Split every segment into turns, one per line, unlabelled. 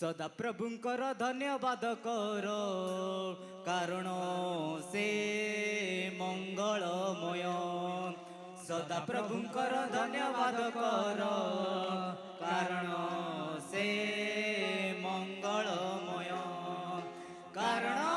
সদা প্রভুঙ্কর ধন্যবাদ কর কারণ সে মঙ্গলময় সদা প্রভুঙ্কর ধন্যবাদ কর কারণ সে মঙ্গলময় কারণ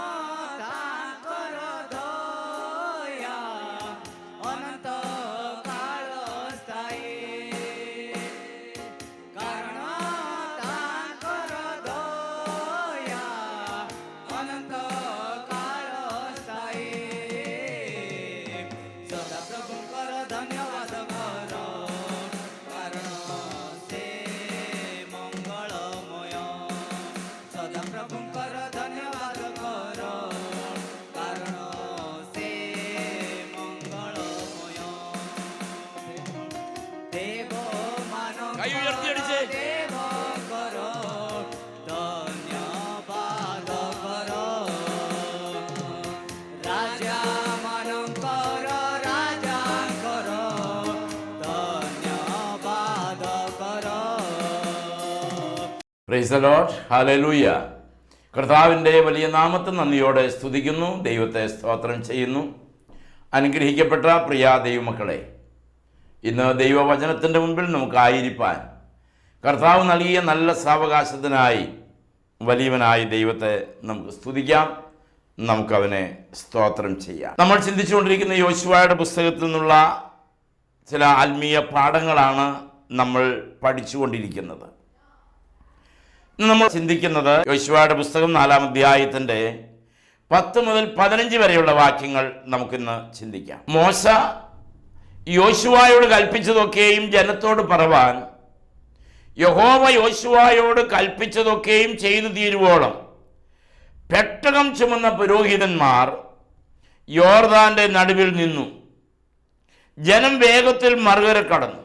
കൈ ഉയർത്തിയടിച്ച്. കർത്താവിന്റെ വലിയ നാമത്തെ നന്ദിയോടെ സ്തുതിക്കുന്നു. ദൈവത്തെ സ്തോത്രം ചെയ്യുന്നു. അനുഗ്രഹിക്കപ്പെട്ട പ്രിയ ദൈവമക്കളെ ഇന്ന് ദൈവവചനത്തിന്റെ മുമ്പിൽ നമുക്കായിരിക്കാൻ കർത്താവ് നൽകിയ നല്ല സാവകാശത്തിനായി വലിയവനായ ദൈവത്തെ നമുക്ക് സ്തുതിക്കാം. നമുക്കവനെ സ്തോത്രം ചെയ്യാം. നമ്മൾ ചിന്തിച്ചുകൊണ്ടിരിക്കുന്ന യോശുവായുടെ പുസ്തകത്തിൽ നിന്നുള്ള ചില ആത്മീയ പാഠങ്ങളാണ് നമ്മൾ പഠിച്ചുകൊണ്ടിരിക്കുന്നത്. നമ്മൾ ചിന്തിക്കുന്നത് യോശുവായുടെ പുസ്തകം നാലാം അധ്യായത്തിന്റെ പത്ത് മുതൽ പതിനഞ്ച് വരെയുള്ള വാക്യങ്ങൾ നമുക്കിന്ന് ചിന്തിക്കാം. മോശ യോശുവായോട് കൽപ്പിച്ചതൊക്കെയും ജനത്തോട് പറവാൻ. യഹോവ യോശുവായോട് കൽപ്പിച്ചതൊക്കെയും ചെയ്തു തീരുവോളം. പെട്ടകം ചുമന്ന പുരോഹിതന്മാർ യോർദാന്റെ നടുവിൽ നിന്നു. ജനം വേഗത്തിൽ മറുകര കടന്നു.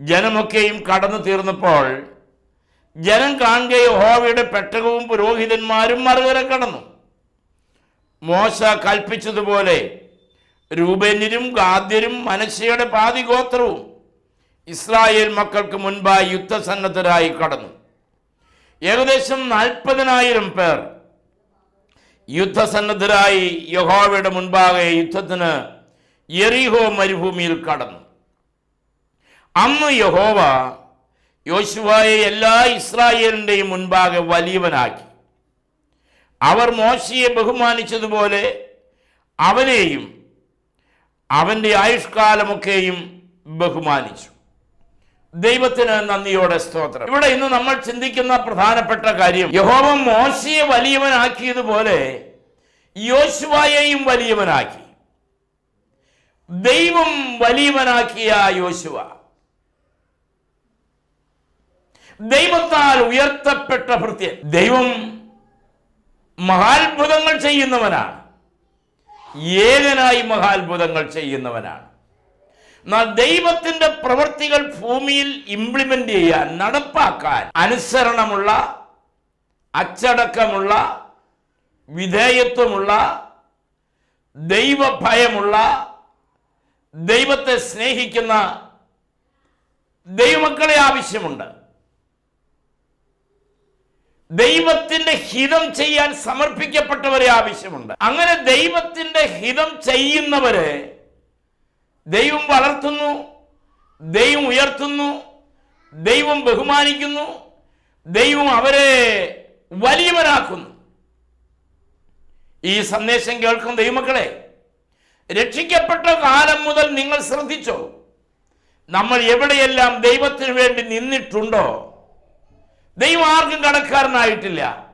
ജനമൊക്കെയും കടന്നു തീർന്നപ്പോൾ ജനം കാണുക യഹോവയുടെ പെട്ടകവും പുരോഹിതന്മാരും മറുകര കടന്നു. മോശ കൽപ്പിച്ചതുപോലെ രൂപന്യരും ഗാദ്യരും മനസ്സിയുടെ പാതി ഗോത്രവും ഇസ്രായേൽ മക്കൾക്ക് മുൻപായി യുദ്ധസന്നദ്ധരായി കടന്നു. ഏകദേശം നാൽപ്പതിനായിരം പേർ യുദ്ധസന്നദ്ധരായി യഹോവയുടെ മുൻപാകെ യുദ്ധത്തിന് എറിഹോ മരുഭൂമിയിൽ കടന്നു. അന്ന് യഹോവ യോശുവായെ എല്ലാ ഇസ്രായേലിന്റെയും മുൻപാകെ വലിയവനാക്കി. അവർ മോശയെ ബഹുമാനിച്ചതുപോലെ അവനെയും അവന്റെ ആയുഷ്കാലമൊക്കെയും ബഹുമാനിച്ചു. ദൈവത്തിന് നന്ദിയോടെ സ്തോത്രം. ഇവിടെ ഇന്ന് നമ്മൾ ചിന്തിക്കുന്ന പ്രധാനപ്പെട്ട കാര്യം യഹോവ മോശയെ വലിയവനാക്കിയതുപോലെ യോശുവായെയും വലിയവനാക്കി. ദൈവം വലിയവനാക്കിയ യോശുവ. ദൈവത്താൽ ഉയർത്തപ്പെട്ട ഭൃത്യൻ. ദൈവം മഹാത്ഭുതങ്ങൾ ചെയ്യുന്നവനാണ്. ഏകനായി മഹാത്ഭുതങ്ങൾ ചെയ്യുന്നവനാണ്. എന്നാൽ ദൈവത്തിന്റെ പ്രവൃത്തികൾ ഭൂമിയിൽ ഇംപ്ലിമെന്റ് ചെയ്യാൻ നടപ്പാക്കാൻ അനുസരണമുള്ള അച്ചടക്കമുള്ള വിധേയത്വമുള്ള ദൈവഭയമുള്ള ദൈവത്തെ സ്നേഹിക്കുന്ന ദൈവമക്കളെ ആവശ്യമുണ്ട്. ദൈവത്തിന്റെ ഹിതം ചെയ്യാൻ സമർപ്പിക്കപ്പെട്ടവരെ ആവശ്യമുണ്ട്. അങ്ങനെ ദൈവത്തിന്റെ ഹിതം ചെയ്യുന്നവരെ ദൈവം വളർത്തുന്നു ദൈവം ഉയർത്തുന്നു ദൈവം ബഹുമാനിക്കുന്നു ദൈവം അവരെ വലിയവരാക്കുന്നു ഈ സന്ദേശം കേൾക്കും ദൈവമക്കളെ രക്ഷിക്കപ്പെട്ട കാലം മുതൽ നിങ്ങൾ ശ്രദ്ധിച്ചോ നമ്മൾ എവിടെയെല്ലാം ദൈവത്തിനു വേണ്ടി നിന്നിട്ടുണ്ടോ ദൈവം ആർക്കും കടക്കാരനായിട്ടില്ല.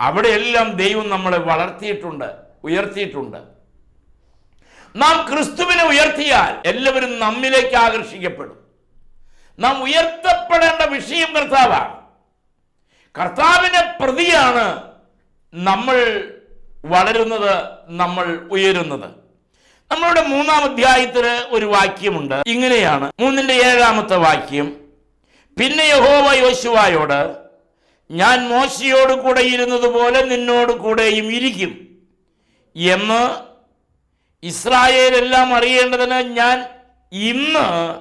അവിടെയെല്ലാം ദൈവം നമ്മളെ വളർത്തിയിട്ടുണ്ട് ഉയർത്തിയിട്ടുണ്ട്. നാം ക്രിസ്തുവിനെ ഉയർത്തിയാൽ എല്ലാവരും നമ്മിലേക്ക് ആകർഷിക്കപ്പെടും. നാം ഉയർത്തപ്പെടേണ്ട വിഷയം കർത്താവാണ്. കർത്താവിനെ പ്രതിയാണ് നമ്മൾ വളരുന്നത് നമ്മൾ ഉയരുന്നത്. നമ്മളുടെ മൂന്നാം അധ്യായത്തിന് ഒരു വാക്യമുണ്ട്. ഇങ്ങനെയാണ് മൂന്നിന്റെ ഏഴാമത്തെ വാക്യം. പിന്നെ യഹോവ യോശുവായോട് ഞാൻ മോശയോട് കൂടെ ഇരുന്നത് പോലെ നിന്നോട് കൂടെയും ഇരിക്കും. എന്ന് ഇസ്രായേലെല്ലാം അറിയേണ്ടതിന് ഞാൻ ഇന്ന്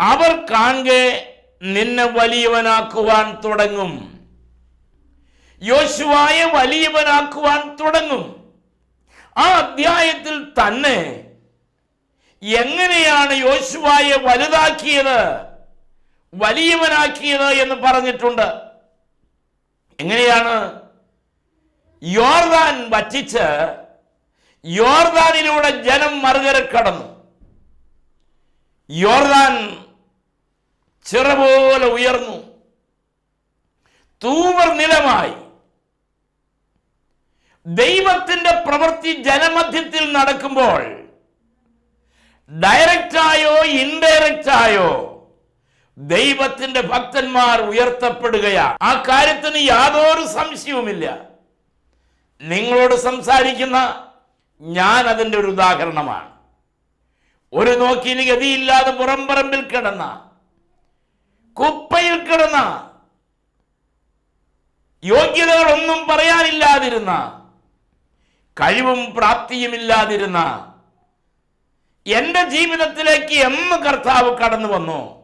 അവർ കാണെ നിന്നെ വലിയവനാക്കുവാൻ തുടങ്ങും. യോശുവായെ വലിയവനാക്കുവാൻ തുടങ്ങും. ആ അധ്യായത്തിൽ തന്നെ എങ്ങനെയാണ് യോശുവായെ വലുതാക്കിയത്? വലിയവനാക്കിയത് എന്ന് പറഞ്ഞിട്ടുണ്ട്. എങ്ങനെയാണ്? യോർദാൻ വറ്റിച്ച് യോർദാനിലൂടെ ജനം മറുകര കടന്നു യോർദാൻ ചിറ പോലെ ഉയർന്നു. തൂവർ നിലമായി. ദൈവത്തിന്റെ പ്രവൃത്തി ജനമധ്യത്തിൽ നടക്കുമ്പോൾ ഡയറക്റ്റായോ ഇൻഡയറക്റ്റായോ ദൈവത്തിന്റെ ഭക്തന്മാർ ഉയർത്തപ്പെടുകയാണ്. ആ കാര്യത്തിന് യാതൊരു സംശയവുമില്ല. നിങ്ങളോട് സംസാരിക്കുന്ന ഞാൻ അതിന്റെ ഒരു ഉദാഹരണമാണ്. ഒരു നോക്കിന് ഗതിയില്ലാതെ പുറംപറമ്പിൽ കിടന്ന കുപ്പയിൽ കിടന്ന യോഗ്യതകളൊന്നും പറയാനില്ലാതിരുന്ന കഴിവും പ്രാപ്തിയുമില്ലാതിരുന്ന എന്റെ ജീവിതത്തിലേക്ക് എന്ന് കർത്താവ് കടന്നു വന്നു.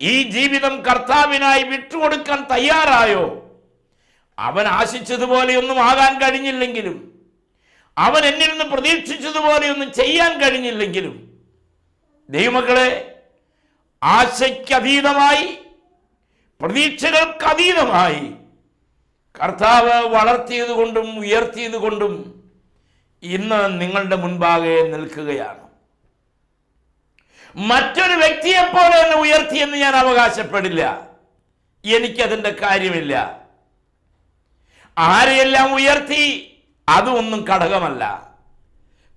ഈ ജീവിതം കർത്താവിനായി വിട്ടുകൊടുക്കാൻ തയ്യാറായോ? അവൻ ആശിച്ചതുപോലെയൊന്നും ആകാൻ കഴിഞ്ഞില്ലെങ്കിലും അവൻ എന്നിൽ നിന്ന് പ്രതീക്ഷിച്ചതുപോലെയൊന്നും ചെയ്യാൻ കഴിഞ്ഞില്ലെങ്കിലും ദൈവമക്കളെ ആശയ്ക്കതീതമായി പ്രതീക്ഷകൾക്കതീതമായി കർത്താവ് വളർത്തിയത് കൊണ്ടും ഉയർത്തിയത് കൊണ്ടും ഇന്ന് നിങ്ങളുടെ മുൻപാകെ നിൽക്കുകയാണ്. മറ്റൊരു വ്യക്തിയെ വ്യക്തിയെപ്പോലെ എന്നെ ഉയർത്തിയെന്ന് ഞാൻ അവകാശപ്പെടില്ല. എനിക്കതിന്റെ കാര്യമില്ല. ആരെയെല്ലാം ഉയർത്തി അതൊന്നും ഘടകമല്ല.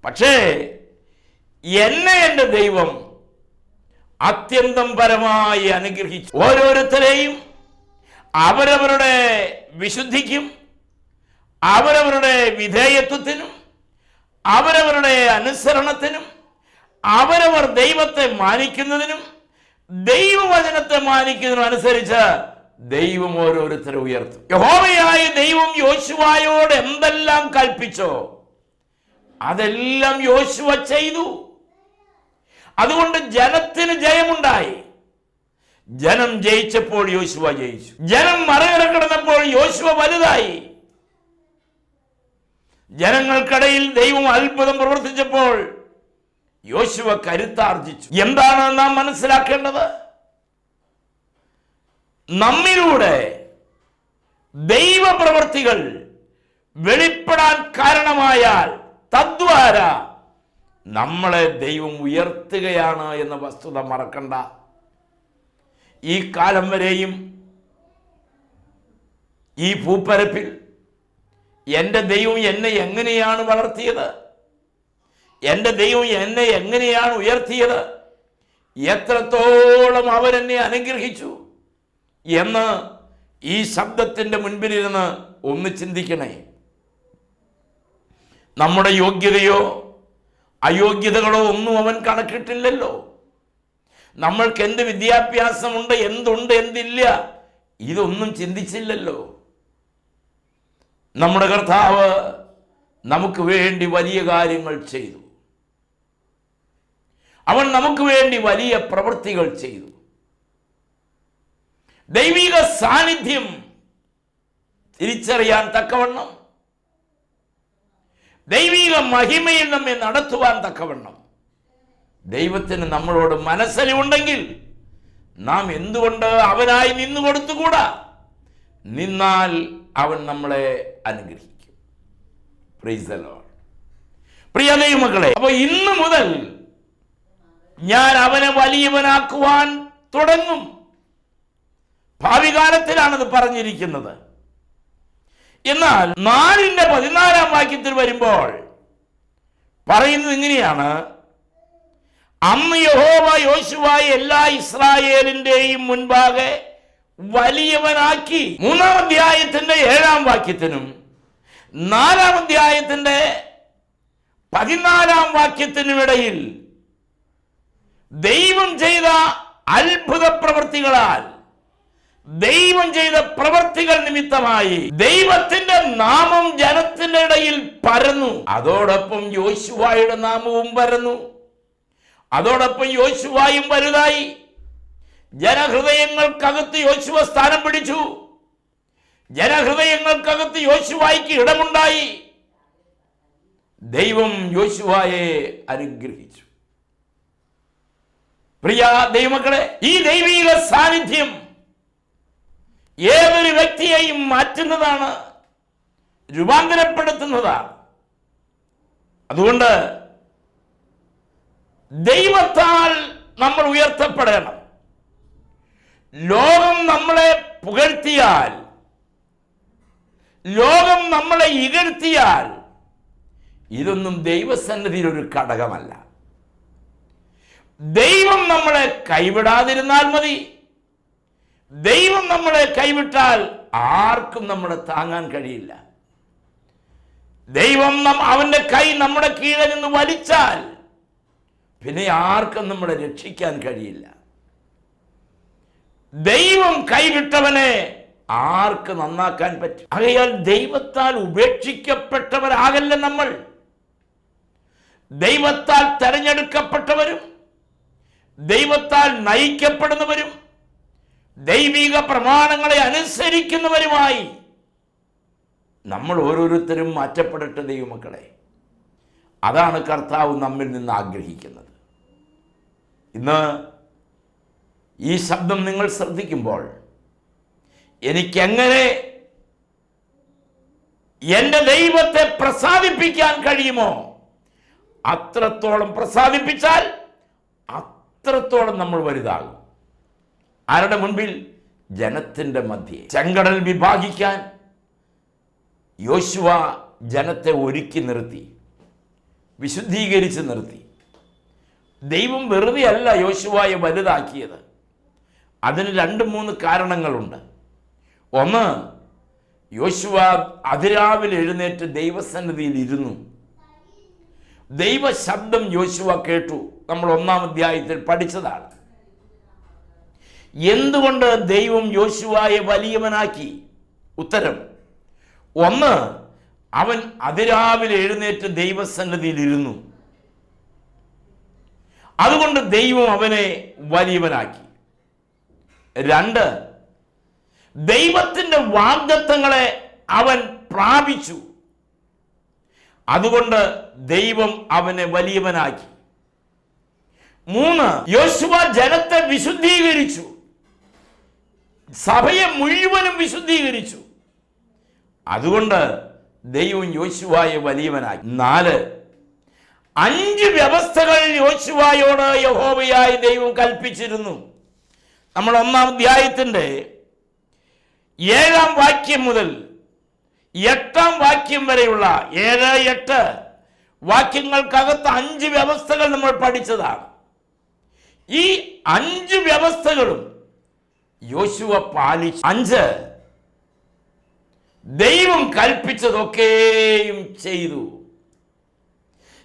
പക്ഷേ എന്നെ എന്റെ ദൈവം അത്യന്തം പരമായി അനുഗ്രഹിച്ചു. ഓരോരുത്തരെയും അവരവരുടെ വിശുദ്ധിക്കും അവരവരുടെ വിധേയത്വത്തിനും അവരവരുടെ അനുസരണത്തിനും അവരവർ ദൈവത്തെ മാനിക്കുന്നതിനും ദൈവവചനത്തെ മാനിക്കുന്നതിനും അനുസരിച്ച് ദൈവം ഓരോരുത്തരെ ഉയർത്തും. യഹോവയായ ദൈവം യോശുവായോട് എന്തെല്ലാം കൽപ്പിച്ചോ അതെല്ലാം യോശുവ ചെയ്തു. അതുകൊണ്ട് ജനത്തിന് ജയമുണ്ടായി. ജനം ജയിച്ചപ്പോൾ യോശുവ ജയിച്ചു. ജനം മറകര യോശുവ വലുതായി. ജനങ്ങൾക്കിടയിൽ ദൈവം അത്ഭുതം പ്രവർത്തിച്ചപ്പോൾ യോശുവ കരുത്താർജിച്ചു. എന്താണ് നാം മനസ്സിലാക്കേണ്ടത്? നമ്മിലൂടെ ദൈവപ്രവർത്തികൾ വെളിപ്പെടാൻ കാരണമായാൽ തദ്വാര നമ്മളെ ദൈവം ഉയർത്തുകയാണ് എന്ന വസ്തുത മറക്കണ്ട. ഈ കാലം വരെയും ഈ ഭൂപ്പരപ്പിൽ എന്റെ ദൈവം എന്നെ എങ്ങനെയാണ് വളർത്തിയത്? എന്റെ ദൈവം എന്നെ എങ്ങനെയാണ് ഉയർത്തിയത്? എത്രത്തോളം എന്നെ അനുഗ്രഹിച്ചു? എന്ന് ഈ ശബ്ദത്തിന്റെ മുൻപിലിരുന്ന് ഒന്ന് ചിന്തിക്കണേ. നമ്മുടെ യോഗ്യതയോ അയോഗ്യതകളോ ഒന്നും അവൻ കണക്കിട്ടില്ലല്ലോ. നമ്മൾക്ക് എന്ത് വിദ്യാഭ്യാസമുണ്ട് എന്തുണ്ട് എന്തില്ല ഇതൊന്നും ചിന്തിച്ചില്ലല്ലോ. നമ്മുടെ കർത്താവ് നമുക്ക് വേണ്ടി വലിയ കാര്യങ്ങൾ ചെയ്തു. അവൻ നമുക്ക് വേണ്ടി വലിയ പ്രവൃത്തികൾ ചെയ്തു. ദൈവിക സാന്നിധ്യം തിരിച്ചറിയാൻ തക്കവണ്ണം ദൈവിക മഹിമയിൽ നമ്മെ നടത്തുവാൻ തക്കവണ്ണം. ദൈവത്തിന് നമ്മളോട് മനസ്സലിവുണ്ടെങ്കിൽ നാം എന്തുകൊണ്ട് അവനായി നിന്നു കൊടുത്തുകൂടാ? നിന്നാൽ അവൻ നമ്മളെ അനുഗ്രഹിക്കും. പ്രിയ ദൈവമക്കളെ അപ്പൊ ഇന്നു മുതൽ ഞാൻ അവനെ വലിയവനാക്കുവാൻ തുടങ്ങും. ഭാവി കാലത്തിലാണത് പറഞ്ഞിരിക്കുന്നത്. എന്നാൽ നാലിന്റെ പതിനാലാം വാക്യത്തിൽ വരുമ്പോൾ പറയുന്നത് ഇങ്ങനെയാണ്. അന്ന് യഹോവ യോശുവായ എല്ലാ ഇസ്രായേലിന്റെയും മുൻപാകെ വലിയവനാക്കി. മൂന്നാം അധ്യായത്തിന്റെ ഏഴാം വാക്യത്തിനും നാലാം അധ്യായത്തിന്റെ പതിനാലാം വാക്യത്തിനും ഇടയിൽ ദൈവം ചെയ്ത അത്ഭുത പ്രവൃത്തികളാൽ ദൈവം ചെയ്ത പ്രവൃത്തികൾ നിമിത്തമായി ദൈവത്തിന്റെ നാമം ജനത്തിന്റെ ഇടയിൽ പരന്നു. അതോടൊപ്പം യോശുവായുടെ നാമവും പരന്നു. അതോടൊപ്പം യോശുവായും വലുതായി. ജനഹൃദയങ്ങൾക്കകത്ത് യോശുവ സ്ഥാനം പിടിച്ചു. ജനഹൃദയങ്ങൾക്കകത്ത് യോശുവായിക്ക് ഇടമുണ്ടായി. ദൈവം യോശുവായെ അനുഗ്രഹിച്ചു. പ്രിയ ദൈവമക്കളെ ഈ ദൈവിക സാന്നിധ്യം ഏതൊരു വ്യക്തിയെയും മാറ്റുന്നതാണ് രൂപാന്തരപ്പെടുത്തുന്നതാണ്. അതുകൊണ്ട് ദൈവത്താൽ നമ്മൾ ഉയർത്തപ്പെടണം. ലോകം നമ്മളെ പുകഴ്ത്തിയാൽ ലോകം നമ്മളെ ഇകഴ്ത്തിയാൽ ഇതൊന്നും ദൈവസന്നിധിയിൽ ഒരു ഘടകമല്ല. ദൈവം നമ്മളെ കൈവിടാതിരുന്നാൽ മതി. ദൈവം നമ്മളെ കൈവിട്ടാൽ ആർക്കും നമ്മളെ താങ്ങാൻ കഴിയില്ല. ദൈവം അവന്റെ കൈ നമ്മുടെ കീഴിൽ നിന്ന് വലിച്ചാൽ പിന്നെ ആർക്കും നമ്മളെ രക്ഷിക്കാൻ കഴിയില്ല. ദൈവം കൈവിട്ടവനെ ആർക്ക് നന്നാക്കാൻ പറ്റും? ആകയാൽ ദൈവത്താൽ ഉപേക്ഷിക്കപ്പെട്ടവരാകല്ല നമ്മൾ. ദൈവത്താൽ തെരഞ്ഞെടുക്കപ്പെട്ടവരും ദൈവത്താൽ നയിക്കപ്പെടുന്നവരും ദൈവിക പ്രമാണങ്ങളെ അനുസരിക്കുന്നവരുമായി നമ്മൾ ഓരോരുത്തരും മാറ്റപ്പെടട്ടെ ദൈവമക്കളെ. അതാണ് കർത്താവ് നമ്മിൽ നിന്ന് ആഗ്രഹിക്കുന്നത്. ഇന്ന് ഈ ശബ്ദം നിങ്ങൾ ശ്രദ്ധിക്കുമ്പോൾ എനിക്കെങ്ങനെ എന്റെ ദൈവത്തെ പ്രസാദിപ്പിക്കാൻ കഴിയുമോ? അത്രത്തോളം പ്രസാദിപ്പിച്ചാൽ അത്രത്തോളം നമ്മൾ വലുതാകും? ആരുടെ മുൻപിൽ? ജനത്തിന്റെ മധ്യേ. ചെങ്കടൽ വിഭാഗിക്കാൻ യോശുവ ജനത്തെ ഒരുക്കി നിർത്തി. വിശുദ്ധീകരിച്ച് നിർത്തി. ദൈവം വെറുതെ അല്ല യോശുവായെ വലുതാക്കിയത്. അതിന് രണ്ട് മൂന്ന് കാരണങ്ങളുണ്ട്. ഒന്ന് യോശുവ അതിരാവിലെ എഴുന്നേറ്റ് ദൈവസന്നിധിയിൽ ഇരുന്നു. ദൈവശബ്ദം യോശുവ കേട്ടു. നമ്മൾ ഒന്നാം അധ്യായത്തിൽ പഠിച്ചതാണ്. എന്തുകൊണ്ട് ദൈവം യോശുവായെ വലിയവനാക്കി? ഉത്തരം ഒന്ന് അവൻ അതിരാവിലെ എഴുന്നേറ്റ് ദൈവസന്നിധിയിൽ ഇരുന്നു അതുകൊണ്ട് ദൈവം അവനെ വലിയവനാക്കി. രണ്ട് ദൈവത്തിന്റെ വാഗ്ദത്തങ്ങളെ അവൻ പ്രാപിച്ചു. അതുകൊണ്ട് ദൈവം അവനെ വലിയവനാക്കി. മൂന്ന് യോശുവ ജനത്തെ വിശുദ്ധീകരിച്ചു. സഭയെ മുഴുവനും വിശുദ്ധീകരിച്ചു. അതുകൊണ്ട് ദൈവം യോശുവായെ വലിയവനായി നാല് അഞ്ച് വ്യവസ്ഥകൾ യോശുവായോട് യഹോവയായി ദൈവം കൽപ്പിച്ചിരുന്നു. നമ്മൾ ഒന്നാം അധ്യായത്തിന്റെ ഏഴാം വാക്യം മുതൽ എട്ടാം വാക്യം വരെയുള്ള ഏഴ് എട്ട് വാക്യങ്ങൾക്കകത്ത് അഞ്ച് വ്യവസ്ഥകൾ നമ്മൾ പഠിച്ചതാണ്. ഈ അഞ്ച് വ്യവസ്ഥകളും യോശുവ പാലിച്ചു അഞ്ച് ദൈവം കൽപ്പിച്ചതൊക്കെയും ചെയ്തു.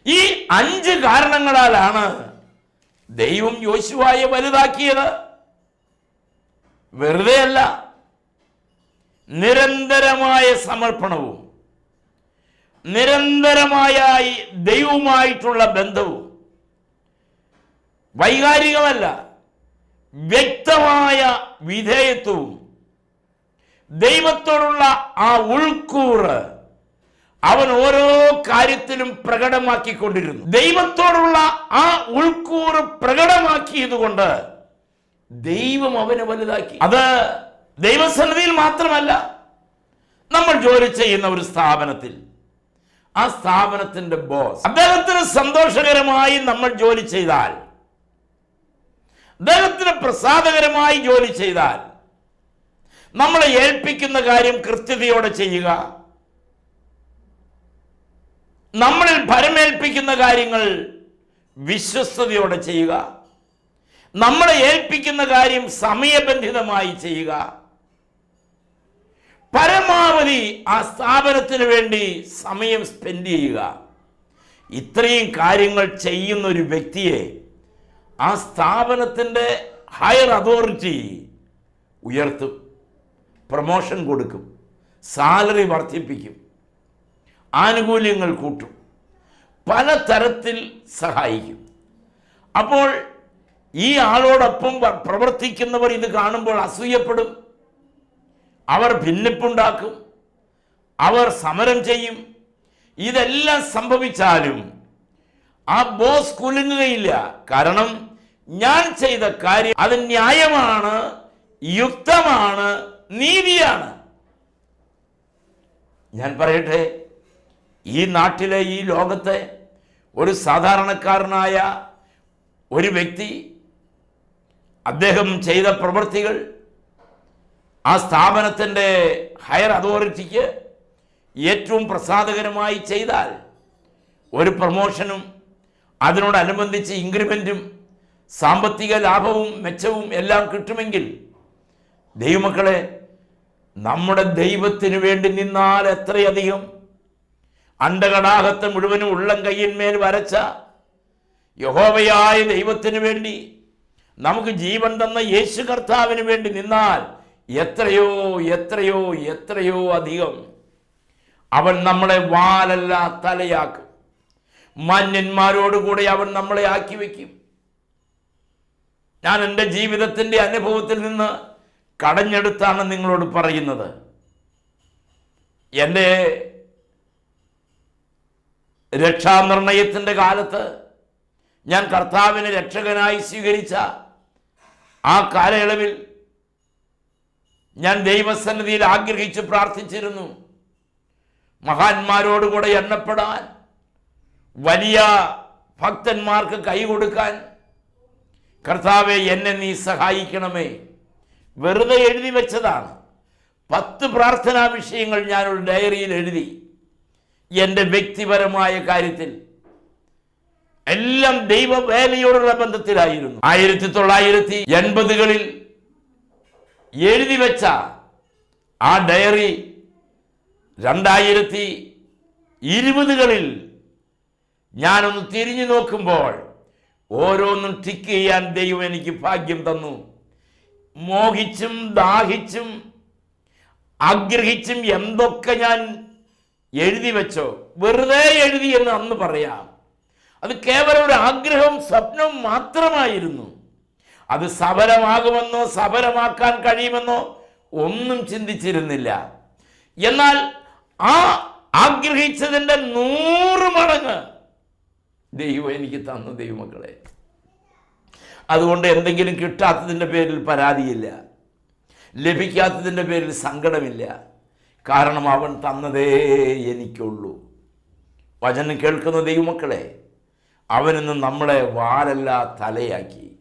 ഈ അഞ്ച് കാരണങ്ങളാലാണ് ദൈവം യോശുവായെ വലുതാക്കിയത്. വെറുതെ അല്ല നിരന്തരമായ സമർപ്പണവും നിരന്തരമായ ദൈവവുമായിട്ടുള്ള ബന്ധവും വൈകാരികമല്ല വ്യക്തമായ വിധേയത്വവും ദൈവത്തോടുള്ള ആ ഉൾക്കൂറ് അവൻ ഓരോ കാര്യത്തിലും പ്രകടമാക്കിക്കൊണ്ടിരുന്നു. ദൈവത്തോടുള്ള ആ ഉൾക്കൂറ് പ്രകടമാക്കിയതുകൊണ്ട് ദൈവം അവനെ വലുതാക്കി. അത് ദൈവസന്നിധിയിൽ മാത്രമല്ല നമ്മൾ ജോലി ചെയ്യുന്ന ഒരു സ്ഥാപനത്തിൽ. ആ സ്ഥാപനത്തിന്റെ ബോസ് അദ്ദേഹത്തിന് സന്തോഷകരമായി നമ്മൾ ജോലി ചെയ്താൽ അദ്ദേഹത്തിന് പ്രസാദകരമായി ജോലി ചെയ്താൽ നമ്മളെ ഏൽപ്പിക്കുന്ന കാര്യം കൃത്യതയോടെ ചെയ്യുക നമ്മളിൽ ഭരമേൽപ്പിക്കുന്ന കാര്യങ്ങൾ വിശ്വസ്തയോടെ ചെയ്യുക നമ്മളെ ഏൽപ്പിക്കുന്ന കാര്യം സമയബന്ധിതമായി ചെയ്യുക പരമാവധി ആ സ്ഥാപനത്തിന് വേണ്ടി സമയം സ്പെൻഡ് ചെയ്യുക. ഇത്രയും കാര്യങ്ങൾ ചെയ്യുന്ന ഒരു വ്യക്തിയെ ആ സ്ഥാപനത്തിന്റെ ഹയർ അതോറിറ്റി ഉയർത്തും പ്രൊമോഷൻ കൊടുക്കും സാലറി വർദ്ധിപ്പിക്കും ആനുകൂല്യങ്ങൾ കൂട്ടും പല തരത്തിൽ സഹായിക്കും. അപ്പോൾ ഈ ആളോടൊപ്പം പ്രവർത്തിക്കുന്നവർ ഇത് കാണുമ്പോൾ അസൂയപ്പെടും. അവർ ഭിന്നിപ്പുണ്ടാക്കും അവർ സമരം ചെയ്യും. ഇതെല്ലാം സംഭവിച്ചാലും ആ ബോസ് കുലുങ്ങുകയില്ല. കാരണം ഞാൻ ചെയ്ത കാര്യം അത് ന്യായമാണ് യുക്തമാണ് നീതിയാണ്. ഞാൻ പറയട്ടെ ഈ നാട്ടിലെ ഈ ലോകത്തെ ഒരു സാധാരണക്കാരനായ ഒരു വ്യക്തി അദ്ദേഹം ചെയ്ത പ്രവൃത്തികൾ ആ സ്ഥാപനത്തിന്റെ ഹയർ അതോറിറ്റിക്ക് ഏറ്റവും പ്രസാദകരമായി ചെയ്താൽ ഒരു പ്രമോഷനും അതിനോടനുബന്ധിച്ച് ഇൻക്രിമെന്റും സാമ്പത്തിക ലാഭവും മെച്ചവും എല്ലാം കിട്ടുമെങ്കിൽ ദൈവമക്കളെ നമ്മുടെ ദൈവത്തിന് വേണ്ടി നിന്നാൽ എത്രയധികം അണ്ടകടാഹത്തെ മുഴുവനും ഉള്ളം കയ്യിന്മേൽ വരച്ച യഹോവയായ ദൈവത്തിന് വേണ്ടി നമുക്ക് ജീവൻ തന്ന യേശു കർത്താവിന് വേണ്ടി നിന്നാൽ എത്രയോ എത്രയോ എത്രയോ അധികം അവൻ നമ്മളെ വാലല്ല തലയാക്കും. മാന്യന്മാരോടുകൂടെ അവൻ നമ്മളെ ആക്കി വയ്ക്കും ഞാൻ എന്റെ ജീവിതത്തിന്റെ അനുഭവത്തിൽ നിന്ന് കടഞ്ഞെടുത്താണ് നിങ്ങളോട് പറയുന്നത്. എന്റെ രക്ഷാനിർണയത്തിന്റെ കാലത്ത് ഞാൻ കർത്താവിനെ രക്ഷകനായി സ്വീകരിച്ച ആ കാലയളവിൽ ഞാൻ ദൈവസന്നിധിയിൽ ആഗ്രഹിച്ച് പ്രാർത്ഥിച്ചിരുന്നു. മഹാന്മാരോടുകൂടെ എണ്ണപ്പെടാൻ വലിയ ഭക്തന്മാർക്ക് കൈ കൊടുക്കാൻ കർത്താവെ എന്നെ നീ സഹായിക്കണമേ. വെറുതെ എഴുതി വെച്ചതാണ്. പത്ത് പ്രാർത്ഥനാ വിഷയങ്ങൾ ഞാനൊരു ഡയറിയിൽ എഴുതി. എന്റെ വ്യക്തിപരമായ കാര്യത്തിൽ. എല്ലാം ദൈവവേലയോടുള്ള ബന്ധത്തിലായിരുന്നു. ആയിരത്തി തൊള്ളായിരത്തി എൺപതുകളിൽ എഴുതി വെച്ച ആ ഡയറി രണ്ടായിരത്തി ഇരുപതുകളിൽ ഞാനൊന്ന് തിരിഞ്ഞു നോക്കുമ്പോൾ ഓരോന്നും ടിക്ക് ചെയ്യാൻ ദൈവം എനിക്ക് ഭാഗ്യം തന്നു. മോഹിച്ചും ദാഹിച്ചും ആഗ്രഹിച്ചും എന്തൊക്കെ ഞാൻ എഴുതി വെച്ചോ വെറുതെ എഴുതി എന്ന് അന്ന് പറയാം. അത് കേവലം ഒരു ആഗ്രഹവും സ്വപ്നവും മാത്രമായിരുന്നു. അത് സഫലമാകുമെന്നോ സഫലമാക്കാൻ കഴിയുമെന്നോ ഒന്നും ചിന്തിച്ചിരുന്നില്ല. എന്നാൽ ആ ആഗ്രഹിച്ചതിന്റെ നൂറ് മടങ്ങ് ദൈവം എനിക്ക് തന്ന ദൈവമക്കളെ. അതുകൊണ്ട് എന്തെങ്കിലും കിട്ടാത്തതിന്റെ പേരിൽ പരാതിയില്ല. ലഭിക്കാത്തതിന്റെ പേരിൽ സങ്കടമില്ല. കാരണം അവൻ തന്നതേ എനിക്കുള്ളൂ. വചനം കേൾക്കുന്ന ദൈവമക്കളെ അവനിന്ന് നമ്മളെ വാലല്ല തലയാക്കി.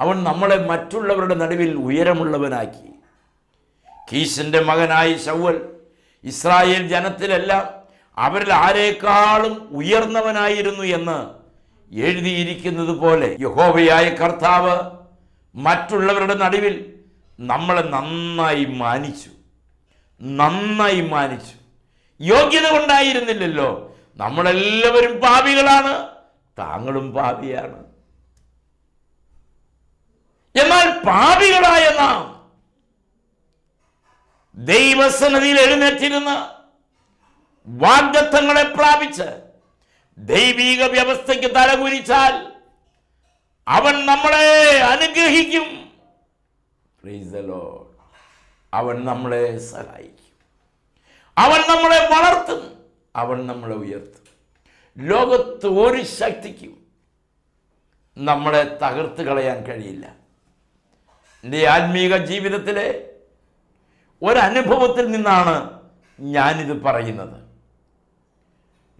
അവൻ നമ്മളെ മറ്റുള്ളവരുടെ നടുവിൽ ഉയരമുള്ളവനാക്കി. കീശിന്റെ മകനായി ശൗവൽ ഇസ്രായേൽ ജനത്തിലെല്ലാം അവരിൽ ആരേക്കാളും ഉയർന്നവനായിരുന്നു എന്ന് എഴുതിയിരിക്കുന്നത് പോലെ യഹോവയായ കർത്താവ് മറ്റുള്ളവരുടെ നടുവിൽ നമ്മളെ നന്നായി മാനിച്ചു. നന്നായി മാനിച്ചു. യോഗ്യത കൊണ്ടായിരുന്നില്ലല്ലോ. നമ്മളെല്ലാവരും പാപികളാണ്. താങ്കളും പാപിയാണ്. എന്നാൽ പാപികളായ നാം ദൈവസന്നിധിയിൽ എഴുന്നേറ്റിരുന്ന് വാഗ്ദത്തങ്ങളെ പ്രാപിച്ച് ദൈവീക വ്യവസ്ഥയ്ക്ക് തലകുരിച്ചാൽ അവൻ നമ്മളെ അനുഗ്രഹിക്കും. അവൻ നമ്മളെ സഹായിക്കും. അവൻ നമ്മളെ വളർത്തും. അവൻ നമ്മളെ ഉയർത്തും. ലോകത്ത് ഒരു ശക്തിക്കും നമ്മളെ തകർത്ത് കളയാൻ കഴിയില്ല. എന്റെ ആത്മീക ജീവിതത്തിലെ ഒരനുഭവത്തിൽ നിന്നാണ് ഞാനിത് പറയുന്നത്.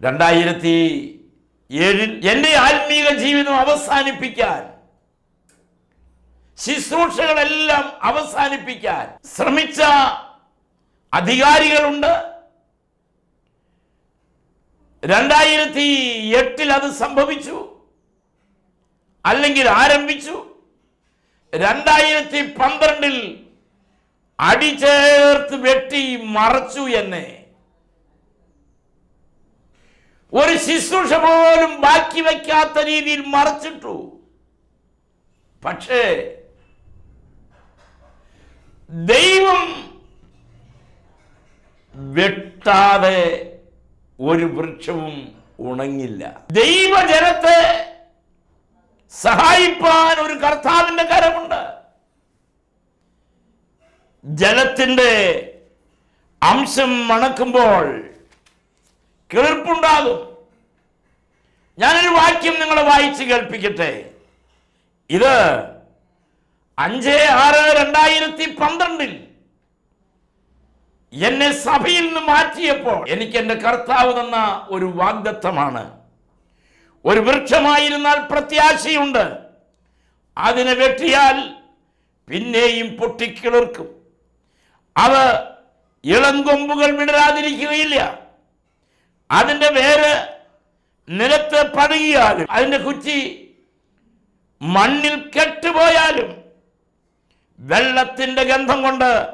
രണ്ടായിരത്തി ഏഴിൽ എന്റെ ആത്മീക ജീവിതം അവസാനിപ്പിക്കാൻ ശുശ്രൂഷകളെല്ലാം അവസാനിപ്പിക്കാൻ ശ്രമിച്ച അധികാരികളുണ്ട്. രണ്ടായിരത്തി എട്ടിൽ അത് സംഭവിച്ചു. അല്ലെങ്കിൽ ആരംഭിച്ചു. രണ്ടായിരത്തി പന്ത്രണ്ടിൽ അടിചേർത്ത് വെട്ടി മറച്ചു എന്നെ. ഒരു ശുശ്രൂഷ പോലും ബാക്കി വയ്ക്കാത്ത രീതിയിൽ മറച്ചിട്ടു. പക്ഷേ ദൈവം വെട്ടാതെ ഒരു വൃക്ഷവും ഉണങ്ങില്ല. ദൈവജനത്തെ സഹായിപ്പാൻ ഒരു കർത്താവിന്റെ കരമുണ്ട്. ജലത്തിന്റെ അംശം മണക്കുമ്പോൾ കിളിർപ്പുണ്ടാകും. ഞാനൊരു വാക്യം നിങ്ങളെ വായിച്ച് കേൾപ്പിക്കട്ടെ. ഇത് അഞ്ച് ആറ് രണ്ടായിരത്തി പന്ത്രണ്ടിൽ എന്നെ സഭയിൽ നിന്ന് മാറ്റിയപ്പോൾ എനിക്ക് എന്റെ കർത്താവ് തന്ന ഒരു വാഗ്ദത്തമാണ്. ഒരു വൃക്ഷമായിരുന്നാൽ പ്രത്യാശയുണ്ട്. അതിനെ വെട്ടിയാൽ പിന്നെയും പൊട്ടിക്കിളിർക്കും. അത് ഇളം കൊമ്പുകൾ വിടരാതിരിക്കുകയില്ല. അതിന്റെ വേര് നിലത്ത് പടുകിയാലും അതിന്റെ കുറ്റി മണ്ണിൽ കെട്ടുപോയാലും വെള്ളത്തിന്റെ ഗന്ധം കൊണ്ട്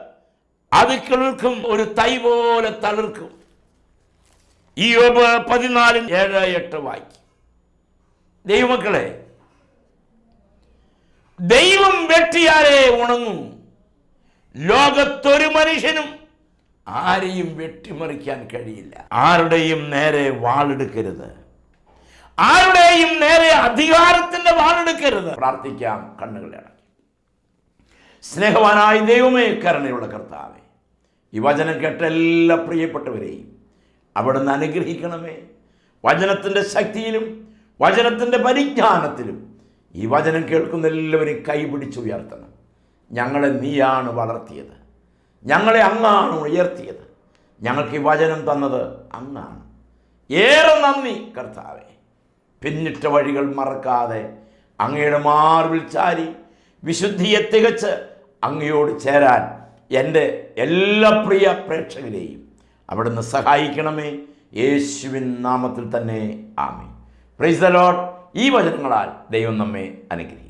അത് കിളിർക്കും ഒരു തൈ പോലെ തളിർക്കും. ഈ പതിനാലിൽ ഏഴ് എട്ട് വായിക്കും. ദൈവമക്കളെ ദൈവം വെട്ടിയാലേ ഉണങ്ങും. ലോകത്തൊരു മനുഷ്യനും ആരെയും വെട്ടിമറിക്കാൻ കഴിയില്ല. ആരുടെയും നേരെ വാളെടുക്കരുത്. ആരുടെയും നേരെ അധികാരത്തിന്റെ വാളെടുക്കരുത്. പ്രാർത്ഥിക്കാം കണ്ണുകളെ സ്നേഹവാനായ ദൈവമേ കരുണയുള്ള കർത്താവേ ഈ വചനം കേട്ട എല്ലാ പ്രിയപ്പെട്ടവരെയും അവിടുന്ന് അനുഗ്രഹിക്കണമേ. വചനത്തിന്റെ ശക്തിയിലും വചനത്തിന്റെ പരിജ്ഞാനത്തിലും ഈ വചനം കേൾക്കുന്ന എല്ലാവരും കൈപിടിച്ചുയർത്തണം ഞങ്ങളെ നീയാണ് വളർത്തിയത്. ഞങ്ങളെ അങ്ങാണ് ഉയർത്തിയത്. ഞങ്ങൾക്ക് ഈ വചനം തന്നത് അങ്ങാണ്. ഏറെ നന്ദി കർത്താവെ. പിന്നിട്ട വഴികൾ മറക്കാതെ അങ്ങയുടെ മാർവിൽ ചാരി വിശുദ്ധിയെ തികച്ച് അങ്ങയോട് ചേരാൻ എന്റെ എല്ലാ പ്രിയ പ്രേക്ഷകരെയും അവിടുന്ന് സഹായിക്കണമേ. യേശുവിൻ നാമത്തിൽ തന്നെ ആമേ പ്രൈസ് ദ ലോഡ് ഈ വചനങ്ങളാൽ ദൈവം നമ്മെ അനുഗ്രഹിക്കും.